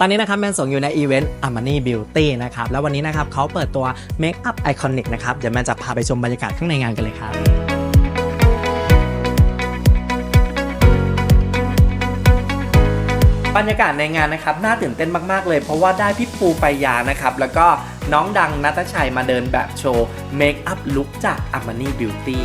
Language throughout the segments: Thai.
ตอนนี้นะครับแมนส่งอยู่ในอีเวนต์ Armani Beauty นะครับ แล้ววันนี้นะครับเขาเปิดตัว Makeup Iconic นะครับ เดี๋ยวแมนจะพาไปชมบรรยากาศข้างในงานกันเลยครับบรรยากาศในงานนะครับน่าตื่นเต้นมากๆเลย เพราะว่าได้พี่ปูไปายานะครับ แล้วก็น้องดังนัทชัยมาเดินแบบโชว์ Makeup Look จาก Armani Beauty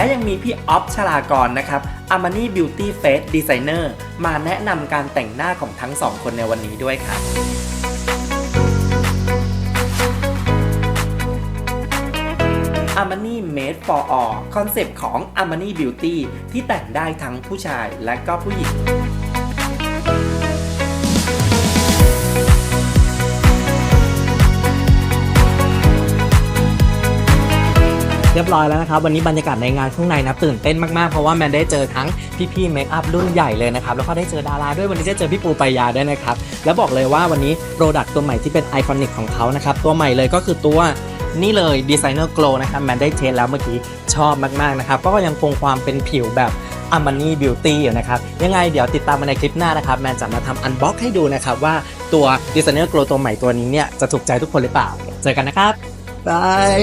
และยังมีพี่ออฟชลากรนะครับอามานี่บิวตี้เฟสดีไซเนอร์มาแนะนำการแต่งหน้าของทั้งสองคนในวันนี้ด้วยครับอามานี่เมด for All คอนเซปต์ของอามานี่บิวตี้ที่แต่งได้ทั้งผู้ชายและก็ผู้หญิง เรียบร้อยแล้วนะครับ วันนี้บรรยากาศในงานข้างในนะตื่นเต้นมากๆ เพราะว่าแมนได้เจอทั้งพี่ๆเมคอัพรุ่นใหญ่เลยนะครับ แล้วก็ได้เจอดาราด้วยวันนี้ได้เจอพี่ปูปายาด้วยนะครับ แล้วบอกเลยว่าวันนี้โปรดักต์ตัวใหม่ที่เป็นไอคอนิกของเขานะครับตัวใหม่เลยก็คือตัวนี่เลย Designer Glow นะครับแมนได้เทสแล้วเมื่อกี้ชอบมากๆนะครับก็ยังคงความเป็นผิวแบบ Armani Beauty อยู่นะครับ ยังไงเดี๋ยวติดตามมาในคลิปหน้านะครับ แมนจะมาทำอันบ็อกให้ดูนะครับ ว่าตัว Designer Glow ตัวใหม่ตัวนี้เนี่ย จะถูกใจทุกคนหรือเปล่า เจอกันนะครับบาย